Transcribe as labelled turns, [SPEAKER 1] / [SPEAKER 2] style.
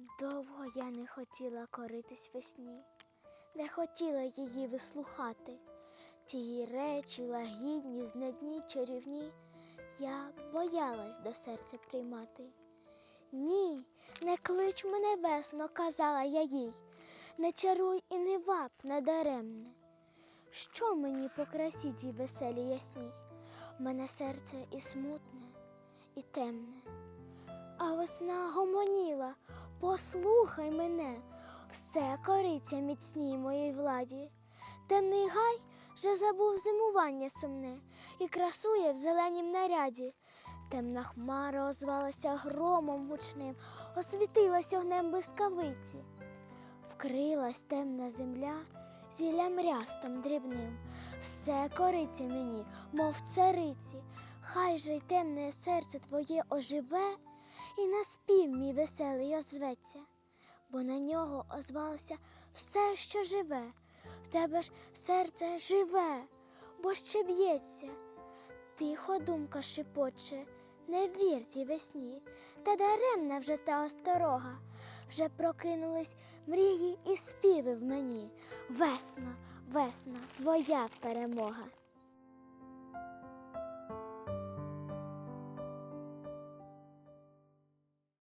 [SPEAKER 1] Довго я не хотіла коритись весні, не хотіла її вислухати. Тії речі лагідні, знадні, чарівні, я боялась до серця приймати. Ні, не клич мене весно, казала я їй, не чаруй і не вап надаремне. Що мені по красі тій веселій ясній? У мене серце і смутне, і темне. А весна гомоніла, послухай мене, все кориться міцній моїй владі. Темний гай вже забув зимування сумне і красує в зеленім наряді. Темна хмара озвалася громом гучним, освітилась огнем блискавиці. Вкрилась темна земля зіллям рястом дрібним. Все кориться мені, мов цариці, хай же й темне серце твоє оживе, і на спів мій веселий озветься, бо на нього озвалося все, що живе, в тебе ж серце живе, бо ще б'ється. Тихо думка шепоче, не вір тій весні, та даремна вже та осторога. Вже прокинулись мрії і співи в мені. Весна, весна, твоя перемога.